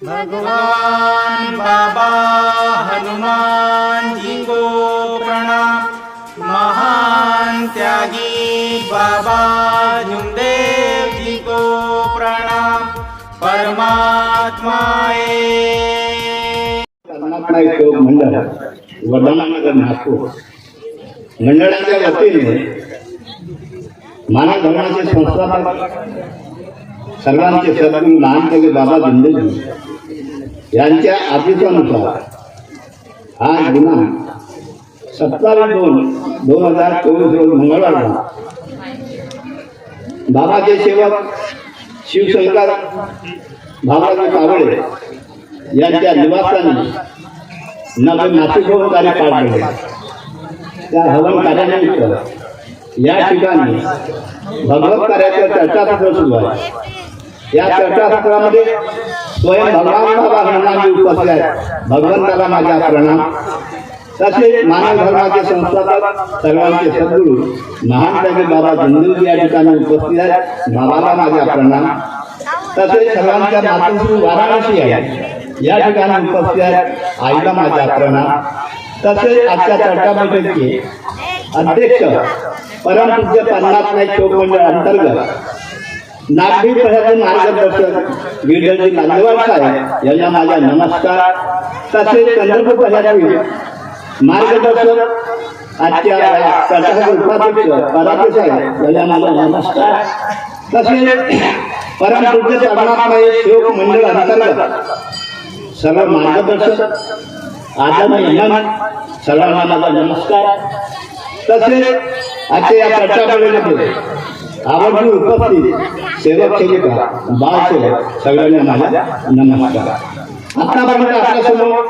भगवान बाबा हनुमान जी को प्रणाम। महान त्यागी बाबा झुमदेव जी को प्रणाम। परमात्मा मंडळ वर्धमानगर नागपूर. मंडळाच्या वतीने मानव धर्माचे संस्थापक सर्वांचे सद्गुरू लहानपणी बाबा जिंदगी यांच्या आदेशानुसार हा गुन्हा सत्तावीस दोन दोन हजार चोवीस रोज मंगळवार बाबाचे सेवक शिवशंकर बाबाजी कावळे यांच्या निवासाने नवे नाशिक होऊन कार्य पार पडले त्या हवन कार्यानिमित्त या ठिकाणी भगवत कार्याचं चर्चा सुरू आहे. या चर्चासत्रामध्ये स्वयं भगवान बाबा हनुमानजी उपस्थित आहेत भगवंताला माझा प्रणाम. तसेच मानव धर्माचे संस्थापक सर्वांचे सद्गुरू महान त्याचे बाबा जंगलजी या ठिकाणी उपस्थित आहेत. बाबाला माझा प्रणाम. तसेच सर्वांच्या मातृश्री वाराणसी आहे. या ठिकाणी उपस्थित आहेत. आईला माझा प्रणाम. तसेच आजच्या चर्चा बैठकीचे अध्यक्ष परमपूज्य पन्नास नाईक शोक मंडळ अंतर्गत नागरी प्रशासन मार्गदर्शक गिरधरजी नांदवाड साहेब यांना माझा नमस्कार. तसेच चंद्रपूर प्रशासन मार्गदर्शक आजच्या या उपाध्यक्ष पराते साहेब यांना माझा नमस्कार. तसेच परमपूज्य परमात्माई शोक मंडळ अंतर्गत सर्व मार्गदर्शक आदम यमन सर्वांना माझा नमस्कार. तसेच आजच्या या चर्चा बैठकीमध्ये उपस्थित सेवक सेविका बाळसेवक सगळ्यांना माझा नमस्कार. आतापर्यंत आपल्यासमोर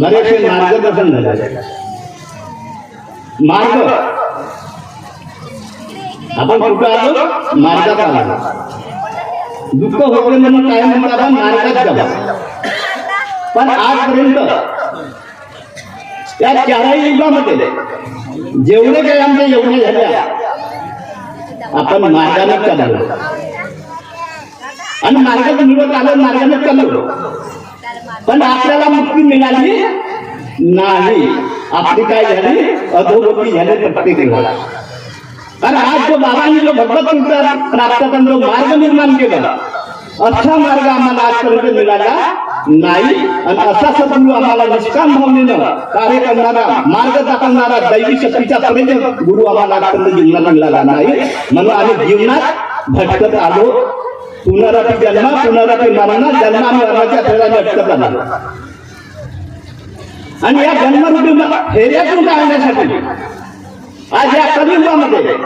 बरेचसे मार्गदर्शन झाले. मार्ग. आपण कुठं आलो? मार्गात आलो. दुःख होते म्हणून काय म्हणतो आपण मार्गात जाऊ. पण आजपर्यंत त्या चारही युगामध्ये जेवढे काही आमच्या एवढे झाल्या आपण मार्गाने चाललो. आणि मार्गात मिळवत आलो मार्गाने चाललो. पण आपल्याला मुक्ती मिळाली नाही. आपली काय झाली? अधोगती झाली प्रत्येक कारण आज जो बाबांनी जो भगवत प्राप्त जो मार्ग निर्माण केला असा मार्ग आम्हाला आजपर्यंत मिळाला नाही. आणि असा सद्गुरू आम्हाला निष्काम भावनेनं कार्य करणारा मार्ग दाखवणारा दैवी शक्तीचा पर्यंत गुरु आम्हाला आजपर्यंत जीवनात मिळाला नाही. म्हणून आम्ही जीवनात भटकत आलो. पुनरापी जन्म पुनरापी मरणा जन्म मरणाच्या फेऱ्याने अटकत आलो. आणि या जन्मरूपी फेऱ्यातून काढण्यासाठी आज या कलियुगामध्ये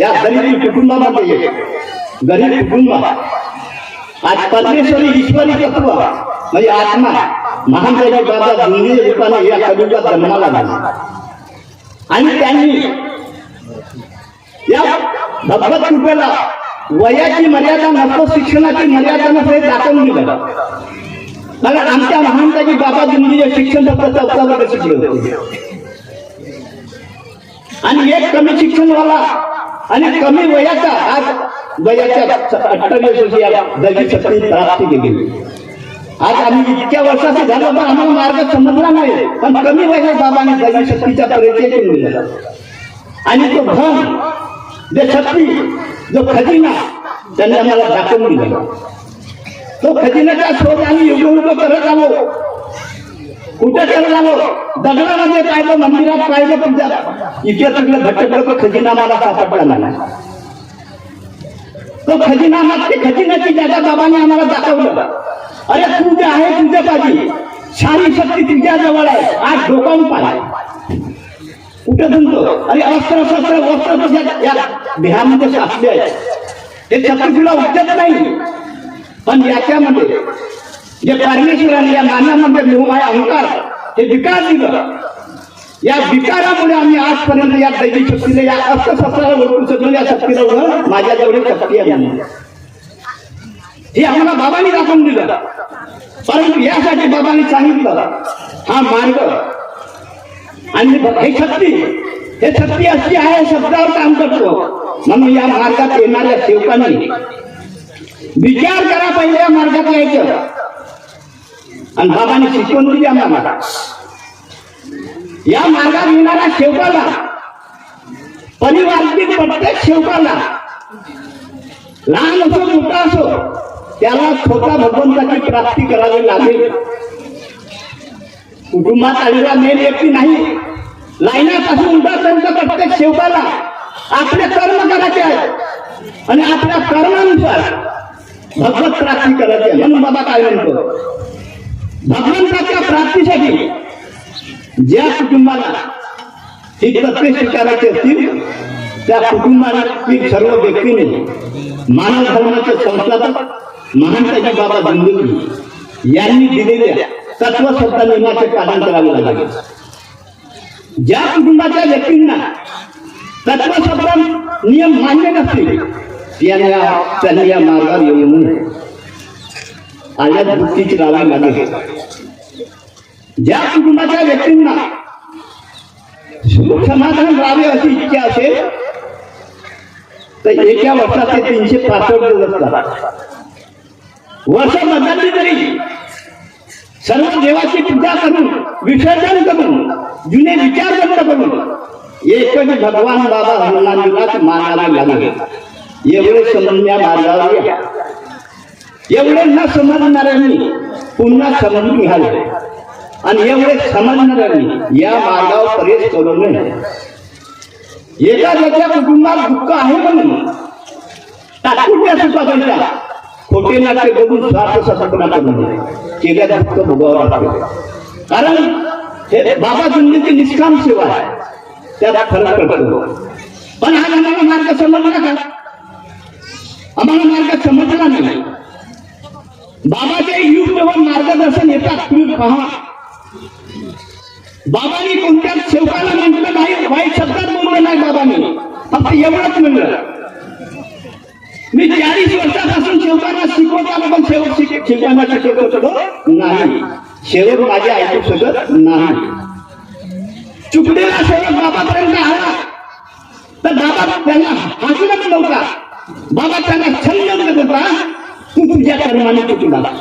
या गरीब कुटुंबामध्ये गरीब कुटुंब आज परमेश्वरी ईश्वरी तत्व म्हणजे आत्मा महान बाबा दुंदी रूपाने या कलियुगात जन्माला झाला आणि त्यांनी या भगवत कृपेला वयाची मर्यादा नसतो शिक्षणाची मर्यादा नसतो हे दाखवून दिलं. कारण आमच्या महानताजी बाबा दुंदी शिक्षण फक्त शिकले होते. आणि एक कमी शिक्षणवाला आणि कमी वयाचा आज वयाच्या अठ्ठावीस वर्षी या शक्ती प्राप्ती केली आज आम्ही इतक्या वर्षाचे झालं पण आम्हाला मार्ग समजला नाही. पण कमी वयात बाबाने दैवी शक्तीचा परिचय करून दिला आणि तो धन जे शक्ती जो खजिना त्यांनी आम्हाला दाखवून दिला. तो खजिन्याचा शोध आम्ही युग करत आलो. कुठे करत आलो? दगडामध्ये पाहिलं मंदिरात पाहिलं तुमच्या इथे सगळं घट्ट खजिना मला सापडला नाही. तो खजिना मागची खजिन्याची जागा बाबाने आम्हाला दाखवलं. अरे तू जे आहे तुझ्या पाठी. शाही शक्ती तुझ्या जवळ आहे. आज डोकावून पाहाय कुठे तुमतो अरे अस्त्र शस्त्र वस्त्र तुझ्या या देहामध्ये साचले आहे ते शक्ती तुला उठत नाही. पण याच्यामध्ये जे परमेश्वराने या मानवामध्ये लिहून आहे अहंकार हे विकास दिलं. या विकारामुळे आम्ही आजपर्यंत या दैवी शक्तीने या अर्थशास्त्राला ओळखू शकलो या शक्तीला ओळख माझ्या जवळ शक्ती आहे हे आम्हाला बाबांनी दाखवून दिलं. परंतु यासाठी बाबांनी सांगितलं हा मार्ग आणि हे शक्ती हे शक्ती अशी आहे शब्दावर काम करतो. म्हणून या मार्गात येणाऱ्या सेवकांनी विचार करा पहिले या मार्गात यायचं आणि बाबांनी शिकवून दिली आम्हाला. या मार्गात येणाऱ्या शेवकाला परिवारातील प्रत्येक शेवकाला लहान असो मोठा असो त्याला स्वतः भगवंताची प्राप्ती करावी लागेल. कुटुंबात आलेला मेन व्यक्ती नाही. लाईनापासून उठापर्यंत प्रत्येक शेवकाला आपले कर्म करायचे आहेत आणि आपल्या कर्मानुसार भगवत प्राप्ती करायची आहे. म्हणून बाबा काय म्हणतो? भगवंताच्या प्राप्तीसाठी ज्या कुटुंबाला ही तत्वे स्वीकारायची असतील त्या कुटुंबातील सर्व व्यक्तीने मानव धर्माचे संस्थापक महानताजी बाबा गंगुली यांनी दिलेल्या तत्वसत्ता नियमाचे पालन करावे लागेल. ज्या कुटुंबाच्या व्यक्तींना तत्वसत्ता नियम मान्य नसतील त्यांना त्यांनी या मार्गावर येऊ नये. आल्या दृष्टीची लावावी लागेल ज्या कुटुंबाच्या व्यक्तींना सुख समाधान राहावे अशी इच्छा असेल तर एका वर्षात ते तीनशे पासष्ट दिवस लागतात वर्ष बदलली तरी सर्व देवाची पूजा करून, विसर्जन करून, जुने विचार व्यक्त करून, एकच भगवान बाबा हनुमानजीलाच मानावे लागेल। एवढे समजण्या मार्गावर. एवढे न समजणाऱ्यांनी पुन्हा समजून घ्यावे। आणि यामुळे समजणाऱ्यांनी या मार्गावर प्रवेश करू नये. एखाद्याच्या कुटुंबात दुःख आहे म्हणून तात्पुरत्या सुखाकरिता खोटे नाट्य बघून स्वार्थ सपना करू नये. केल्या दुःख भोगावं लागते कारण हे बाबा जुंदीची निष्काम सेवा आहे. त्याला फरक पडतो. पण आज आम्हाला मार्ग समजला का? आम्हाला मार्ग समजला नाही. बाबाचे युगवर मार्गदर्शन येतात. तुम्ही पहा. बाबांनी कोणत्याच सेवकाला म्हटलं नाही वाईट शब्दात बोललं नाही बाबांनी? फक्त एवढंच म्हणलं. मी चाळीस वर्षापासून शेवकांना शिकवत आलो पण सेवक शिक- शिकवायला शिकवत होतो. नाही. सेवक माझे ऐकू शकत नाही. चुकलेला सेवक बाबापर्यंत आला. तर बाबा त्यांना हसलच नव्हता. बाबा त्यांना छंद होता तू तुझ्या कर्माने चुकला.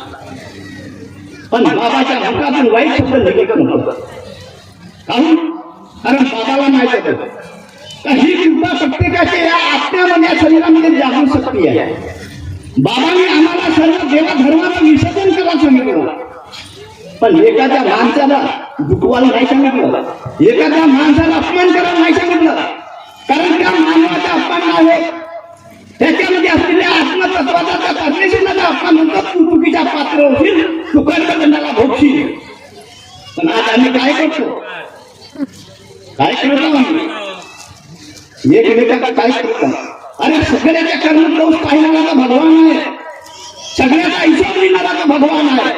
पण बाबाच्या मुखातून वाईट शब्द निघत नव्हतं. अरे कारण बाबाला माहीत होतं ही कृपा प्रत्येकाच्या या आत्म्यामध्ये या शरीरामध्ये जागू शक्ती आहे. बाबांनी आम्हाला सर्व देवा धर्माचं विसर्जन करायला सांगितलं. पण एखाद्या माणसाला दुखवायला नाही सांगितलं. एखाद्या माणसाला अपमान करायला नाही सांगितलं. कारण त्या मानवाचा अपमान आहे त्याच्यामध्ये असलेल्या आत्मतत्वाचा त्या परमेश्वराचा अपमान होतो. तू चुकीच्या पात्र होशील. तू दंडाला भोगशील. पण आज आम्ही काय करतो? काय करतो एकमेकांना काय करतो अरे सगळ्याच्या तो भगवान आहे सगळ्याचा हिशोब लिहिणारा भगवान आहे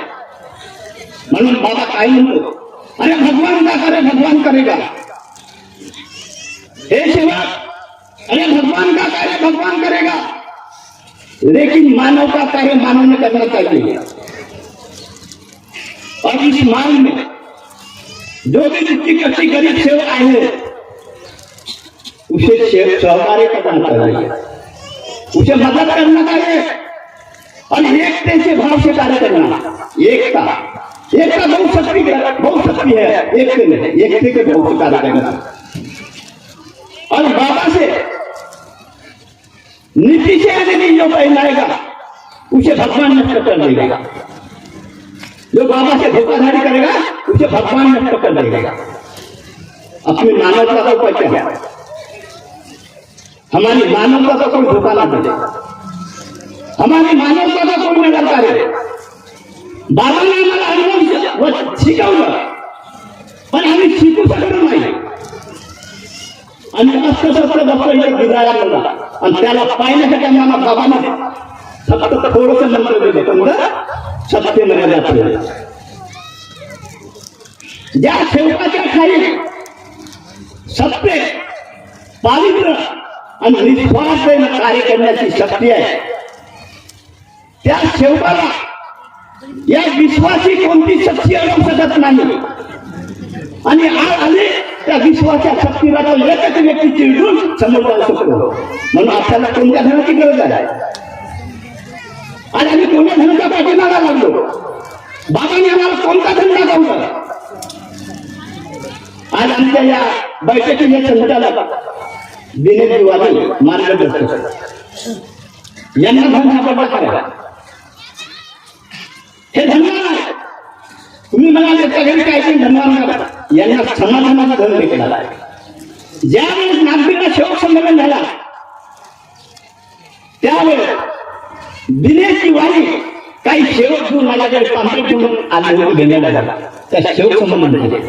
म्हणून बाबा काय अरे भगवान का करे, भगवान करेगा। हे अरे भगवान का कार्य भगवान करेगा। लेकिन मानव का कार्य मानव ने करना चाहिए। और इस मार्ग में जो भी जितनी कच्ची गरीब सेवक हैं, उसे सहकार्य करना चाहिए उसे मदद करना चाहिए और एकते से भाव से कार्य करना। एकता। एकता बहुत शक्ति बहुत शक्ति है। एकते में एकते के से कार्य करना। और बाबा से नीति से आगे नहीं जो पहनाएगा उसे भगवान नष्ट कर देगा। जो बाबा से उसे भगवान नष्ट कर देगा अपनी मानवता को पहचान हमारी मानवता का कोई धोखा ना दे हमारी मानवता का कोई नगर करे बाबाने आम्हाला अनुभव व शिकवलं. पण आम्ही शिकू शकलो नाही. आणि असं सगळं डॉक्टर इथे गिराया म्हणला आणि त्याला पाहण्यासाठी आम्हाला बाबाने फक्त थोडस नंबर दिले. कोणतं सत्य मर्यादा ज्या सेवकाच्या खाली सत्य पावित्र आणि निस्वार्थ कार्य करण्याची शक्ती आहे. त्या सेवकाला या विश्वासी कोणती शक्ती अडवू शकत नाही? आणि आज आले त्या विश्वाच्या शक्तीला तो एकच व्यक्ती चिडून समोर जाऊ शकतो. म्हणून आपल्याला कोणत्या धनाची गरज आहे? आणि आम्ही कोणत्या धनाचा पाठीमागा लागलो? बाबांनी आम्हाला कोणता धंदा जाऊ आज आमच्या या बैठकीच्या संचालक दिनेश दिवाळी मार्गदर्शक यांना धंदा पडला करा हे धन्यवाद. तुम्ही म्हणाले त्या घरी काही धन्यवाद यांना समाधानाचा धन भेटला ज्यावेळेस नागपूरला शेवक संमेलन झाला त्यावेळेस दिनेश वाणी काही शेवक घेऊन माझ्याकडे पांढरे घेऊन आले होते घेण्याला झाला. त्या शेवक संमेलन झाले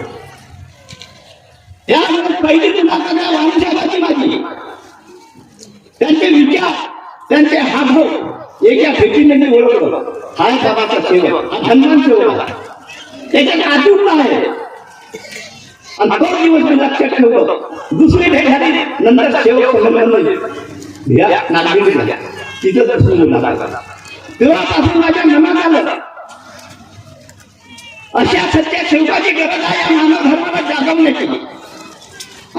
या पहिली मुलाखत आहे माझी त्यांचे विचार त्यांचे हातभाव एका भेटीने मी ओळखलो. हा सभाचा सेवक हा धन्मान सेवक त्याच्यात आतून आहे. आणि तो दिवस मी लक्षात ठेवतो. दुसरी भेट झाली नंतर सेवक संमेलन या नागरिक तिथं दर्शन लागला तेव्हापासून माझ्या मनात आलं. अशा सत्या सेवकाची गरज आहे मानव धर्माला जागवण्याची.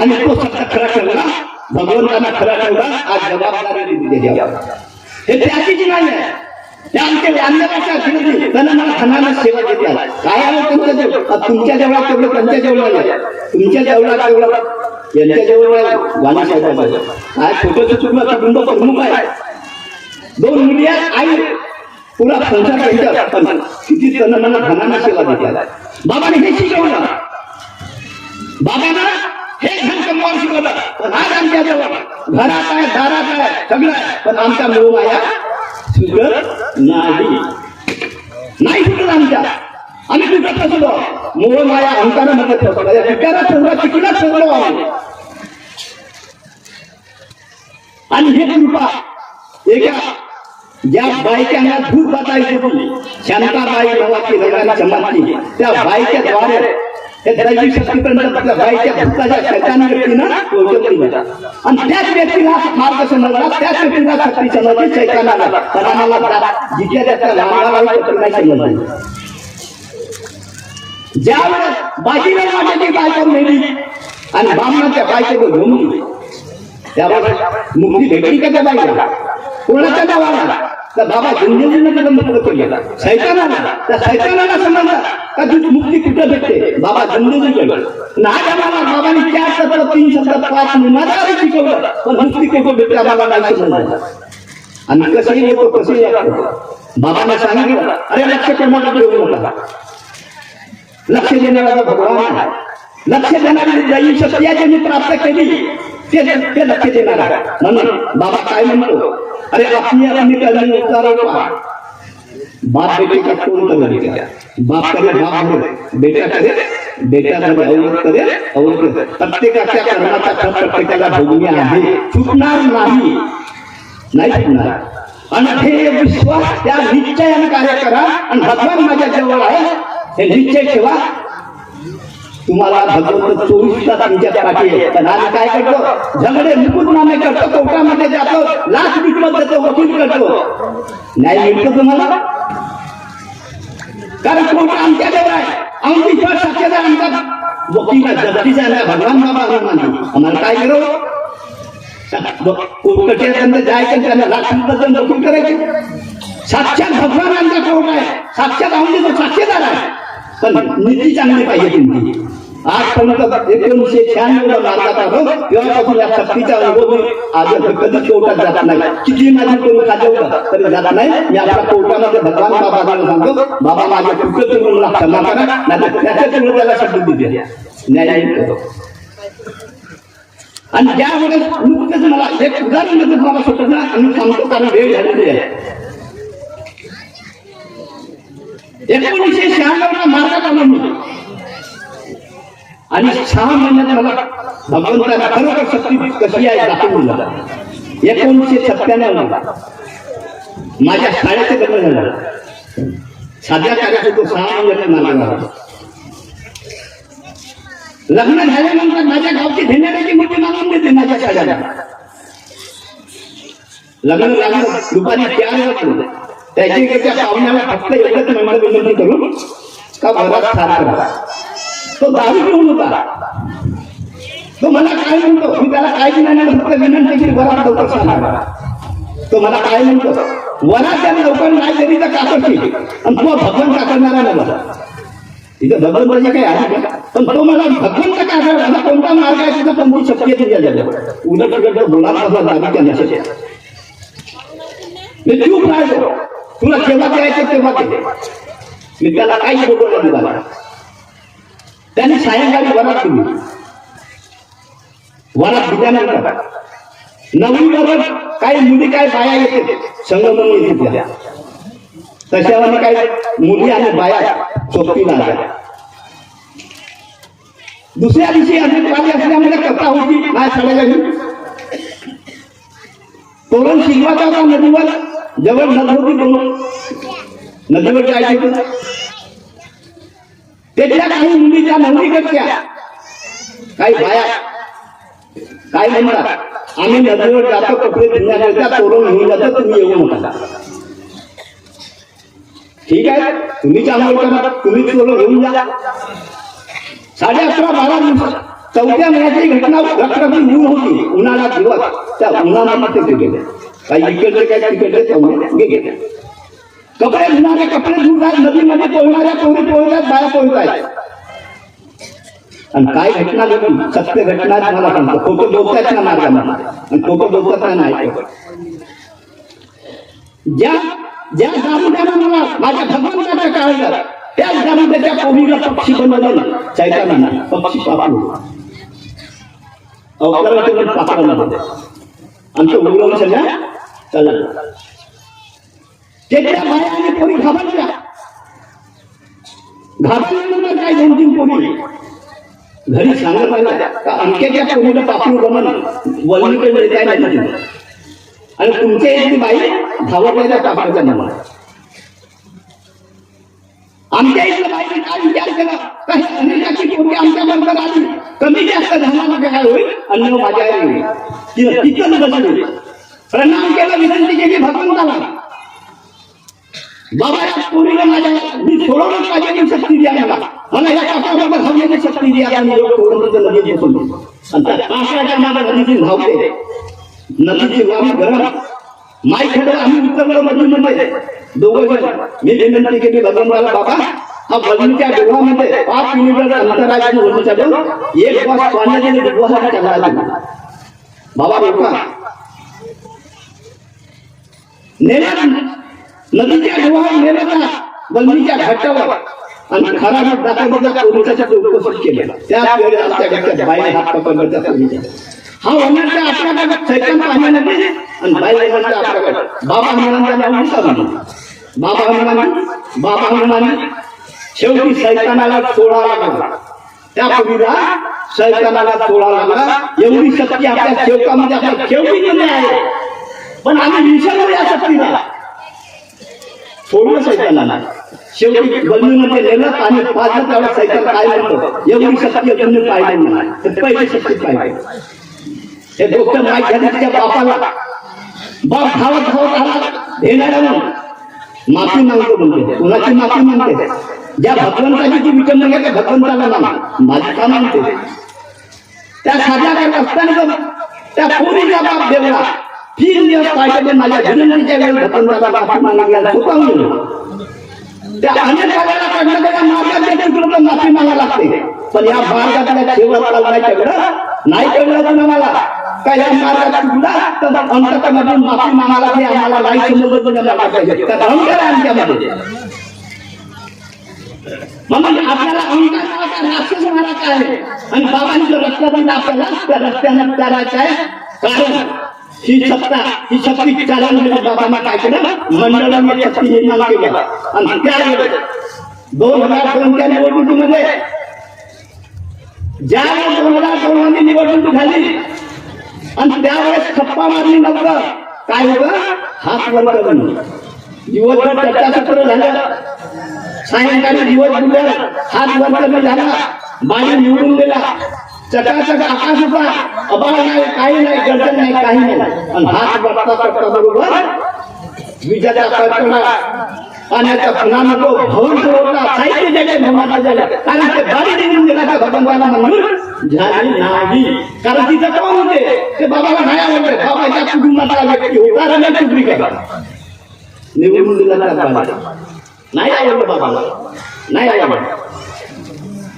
आणि तो सत्य खरा ठेवला भगवंतांना खरा ठेवला आज जबाबदारी दिलेली हे हे जी नाही आहे. त्या आमच्या अंधकाच्या विरोधी त्यांना मला खनानं सेवा देते काय आहे त्यांच्या जवळ तुमच्या जवळ तेवढं त्यांच्या जवळ तुमच्या जवळ तेवढं यांच्या जवळ आहे. वाणी साहेबांच्या काय छोटं चुकलं कुटुंब प्रमुख आहे. दोन मुली आहेत आई पुरा संसार त्यांच्या पण किती त्यांना मला धनानं सेवा देतात बाबाने हे शिकवलं. बाबांना हे धन कमवायला शिकवलं पण आज आमच्या जवळ घरात आहे दारात आहे सगळं आहे पण आमचा मूळ आया सुटत नाही. नाही सुटत आमच्या. आम्ही सुटत फसलो मूळ माया अहंकारामध्ये फसलो या विकारात फसलो तिकडे फसलो आम्ही? आणि हे कृपा एका ज्या बायकांना धूप बातायची होती शांताबाई नावाची रंगाने समाजची त्या बायकेद्वारे द्वारे हे दैवी शक्तीपर्यंत त्या बाईच्या भक्ताच्या शैतानी व्यक्तीनं पोहोचवली गेला. आणि त्याच व्यक्तीला मार्ग समजला त्याच व्यक्तीला शक्ती समजली चैतनाला जिथे त्याच्या नाही समजली ज्यावेळेस बाजीराव माझ्याची बायको मेली आणि बामणाच्या बायकोला घेऊन त्यावेळेस मुक्ती भेटली का त्या बाईला कोणाच्या नावाला का बाबा जिंदगीनं त्याला मुक्त केला सैतानाला त्या सैतानाला समजलं का तुझी मुक्ती कुठं भेटते बाबा जिंदगी केलं नाही आम्हाला बाबांनी चार सत्र तीन सत्र पाच निमादारी शिकवलं पण मुक्ती कुठं भेटते आम्हाला नाही समजलं आणि कसंही येतो कसंही येतो बाबांना सांगितलं अरे लक्ष कोणाला ठेवू नका लक्ष देणारा भगवान आहे लक्ष देणारी जाईल शक्ती ज्यांनी प्राप्त केली ते ते लक्ष देणार आहे म्हणून बाबा काय म्हणतो अरे अपनी अपनी करनी उतारो पा बाप बेटे का कोण करेगा बाप करे बाप करे बेटा करे बेटा करे अवगत करे अवगत करे प्रत्येकाच्या कर्माचा फळ प्रत्येकाला भोगणे आहे. चुकणार नाही. नाही चुकणार आणि हे विश्वास त्या निश्चयाने कार्य करा. आणि भगवान माझ्या जवळ आहे. हे निश्चय ठेवा. तुम्हाला भगवंत चोवीस तास तुमच्या पाठी आहे पण आम्ही काय करतो? झगडे मुकुटनामे करतो कोर्टामध्ये जातो लाच विकत देतो वकील करतो. न्याय मिळतो तुम्हाला? कारण कोर्ट आमच्याजवळ आहे. आमची विश्वास साक्षीदार आमचा वकील जगतीचा आहे भगवान बाबा हनुमान आम्हाला काय करू? कोर्टाच्या जायचं त्यांना लाख वकील करायचे. साक्षात भगवान आमचा कोर्ट आहे. साक्षात आमचे तो साक्षीदार आहे. पण नीती चांगली पाहिजे तुमची आजपर्यंत एकोणीसशे शहाण्णव मार्गात आलो तेव्हापासून या सक्तीचा अनुभव आज कधी कोर्टात जात नाही किती माझी कोणी खाजवलं तरी जात नाही. मी आपल्या कोर्टामध्ये भगवान बाबाला सांगतो बाबा माझ्या चुकत मला क्षमा करा नाही त्याच्याच त्याला शब्द दिले न्याय करतो आणि ज्या वेळेस नुकतेच मला एक उदाहरण देतो मला स्वतःला आम्ही सांगतो कारण वेळ झालेली आहे. एकोणीसशे शहाण्णव मार्गात आलो मी आणि सहा महिन्यात मला भगवंताला खरोखर शक्ती कशी आहे दाखवून दिला एकोणीसशे सत्त्याण्णव माझ्या शाळेचे लग्न झालं. साध्या कार्याचं तो सहा महिन्याच्या मला आलो. लग्न झाल्यानंतर माझ्या गावची धेण्याची मोठी मागून देते माझ्या शाळेला. लग्न लागलं दुपारी चार वाजता त्याची एका पाहुण्याला फक्त एवढंच मंडळ विनंती करून का घरात सार करा. तो दारू घेऊन होता. तो मला काय म्हणतो? मी त्याला काय दिल्याने फक्त विनंती केली वरात लवकर सांगा तो मला काय म्हणतो? वरात त्याने लवकर नाही तरी तर काकडची आणि तो भगवान काकडणारा नाही मला? तिथं डबल म्हणजे काही आहे? का? पण तो मला भगवंत का कोणता मार्ग आहे तिथं कोणती शक्य आहे तुझ्या जगात उलट उलट बोला कसा दाबी त्या नशेत मी चूप राहिलो. तुला जेव्हा द्यायचं तेव्हा मी त्याला काही बोलवलं नाही मला. त्यांनी सायंकाळी वरात दिली वरात दिल्यानंतर नवीन बरोबर काही मुली काय बाया येते संगमन येते तशावर काही मुली आणि बाया सोबतीला आल्या दुसऱ्या दिवशी अनेक वाली असल्यामुळे कथा होती नाही सांगायला तोरण शिकवाचा होता नदीवर जवळ नदी होती नदीवर जायची त्याच्या काही मुलीच्या करत्या काही बाया. काय म्हणतात आम्ही नदीवर जातो कपडे धुण्याकरता चोरून घेऊन जातो तुम्ही येऊ नका. ठीक आहे? तुम्ही चांगलं करा तुम्ही चोरून घेऊन जा. साडे अकरा बारा दिवस. चौथ्या महिन्याची घटना रखरखी ऊन होती. उन्हाळा दिवस. त्या उन्हाळ्यामध्ये ते गेले. काही इकडे काय तिकडे तेवढे गेले. कपडे धुणारे कपडे धुतात नदीमध्ये पोहणाऱ्या पोहरी पोहतात बाया पोहतायत. आणि काय घटना घडली? सत्य घटना तुम्हाला सांगतो. खोटं बोलतायत ना मार्गामध्ये आणि खोटं डोकत नाही. ज्या ज्या दारुड्यानं मला माझ्या भगवंताच्या काळात त्याच दारुड्याच्या पोरीला पक्षी बनवलं चैताना पक्षी पापू अवकाराचे पापडा मध्ये आमचं उरवून सगळ्या चाललं त्याच्या बाया आणि पोरी घाबरल्या. घाबरल्यानंतर काय दोन तीन पोरी? घरी सांगत राहिल्या का अमक्याच्या पोरीला पापू बनवलं वल्लीकडे काय नाही आणि तुमच्या इथली बाई धावतलेल्या पापाच्या नावाला आमच्या इथल्या बाईने काय विचार केला? काही अनेकाची पोरगी आमच्या बरोबर आली? कमी जास्त झाला काय होईल? अन्न माझ्या आई होईल. तिला तिथं बसली. प्रणाम केला विनंती केली भगवंताला. बाबा या पोरीला माझ्या मी सोडवलं पाहिजे शक्ती द्या मला. मला या काकाबरोबर धावण्याची शक्ती द्या आणि योग सोडवण्याचं लगेच बसून आणि त्या काकाच्या नदीची धावते. नदीची वावी गरम. माई खेळ आम्ही उतरलो नदीमध्ये दोघं जण. मी विनंती केली भगवंताला बाबा. हा डोळामध्ये पाच किलोमीटर अंतराच्या डोळ एक पाण्याचे बाबा बोका नदीच्या डोळा नेलं का? बंदीच्या घाटावर. आणि खरा घाट दाखवण्याचा पोलिसाच्या चौकशी केल्या त्या वेळेला आमच्या घरच्या बाईने हात पकडण्याचा त्या पोलिसाच्या हा वनाच्या आपल्याकडे सैतान पाहण्यामध्ये आणि बाई वनाच्या आपल्याकडे बाबा हनुमानचा नाव विचारलं बाबा हनुमान बाबा हनुमान शेवटी सैतानाला सोळा लागला. त्या पूर्वीला सैतानाला सोळा लागला. एवढी शक्ती आपल्या शेवकामध्ये आपल्या शेवटीमध्ये आहे पण आम्ही विसरलो या शक्तीला. सोडलं सैतानाला शेवटी बलमीमध्ये नेलं आणि पाच त्यावेळेस सैतान काय म्हणतो एवढी शक्ती तुम्ही पाहिली नाही. पहिली शक्ती पाहिजे हे माहीत झाली तिच्या बापाला बाप धावत धावत आला. येणाऱ्या माफी मागतो म्हणते. कुणाची माफी मागते ज्या भगवंताची ती विटंबना आहे त्या भगवंताला माग माझी का मागते? त्या साध्या करत असताना त्या पोरीचा बाप देवला तीन दिवस पाहिजे माझ्या विनंतीच्या वेळी भगवंताला पाठिंबा मागायला चुकावून त्या अनेक वेळेला कडनं त्याला मार्गात देखील तुला माफी मागा लागते. पण या मार्गातल्या शेवट नाही कळलं नाही कळलं तुला मला. काय या मार्गात चुकला? तर अंतकामध्ये माफी मागायला ते आम्हाला नाही समजलं तुला पाहिजे तर अहंकार आमच्यामध्ये. म्हणून आपल्याला अहंकार नावाचा राक्षस मारायचा आहे. आणि बाबांचं रस्त्यातून आपल्याला त्या रस्त्यानं करायचं आहे. कारण ही सत्ता ही शक्ती चालवण्यासाठी बाबांना काय केलं? मंडळाने शक्ती निर्माण केली. आणि त्यावेळेस दोन हजार दोनच्या निवडणुकीमध्ये? ज्या दोन हजार दोन निवडणूक झाली आणि त्यावेळेस खप्पा मारली नव्हतं. काय होतं? हात वर करून. दिवसभर चर्चासत्र झालं. सायंकाळी दिवस बुडलं. हात वर झाला. बाई निवडून गेला. चकाचक आकाश होता. अभाव नाही काही नाही गर्जन नाही काही नाही. आणि हात बघता करता बरोबर विजेचा कडकडा पाण्याचा पुन्हा नको भवन सोडला साहित्य जगे भवनाचा झाल्या कारण ते बारी निघून गेला का भगवंताला मंजूर झाली नाही. कारण तिथं कोण होते. ते बाबाला नाही आवडले. बाबाच्या कुटुंबातला व्यक्ती होता रमेश काय निवडून दिला नाही आवडलं बाबाला. नाही आवडलं.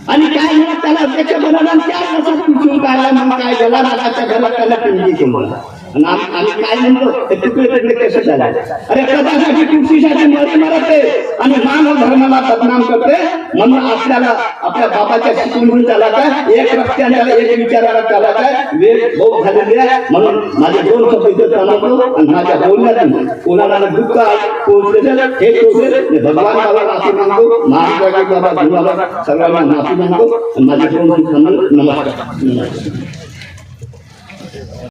आणि काय झालं त्याला त्याच्या बनवलं काय त्या कसं काढला मग काय झाला नाकाच्या घरात त्याला पिंडी केलं आणि आम्ही काय म्हणतो? हे तुकडे तुकडे कसे झाले? अरे पदासाठी तुळशीसाठी मरे मरते आणि मानव धर्माला बदनाम करते. म्हणून आपल्याला आपल्या बाबाच्या शिकवून चालायचं एक रस्त्याला एक विचाराला चालायचं वेळ भोग झालेली आहे. म्हणून माझे दोन शब्द चालवतो आणि माझ्या बोलण्यातून कोणाला दुःख पोहोचले हे पोहोचले भगवान बाबा नाशी मानतो. महाराष्ट्राचे बाबा गुरुबाबा सर्वांना नाशी मानतो. आणि माझे दोन नमस्कार नमस्कार.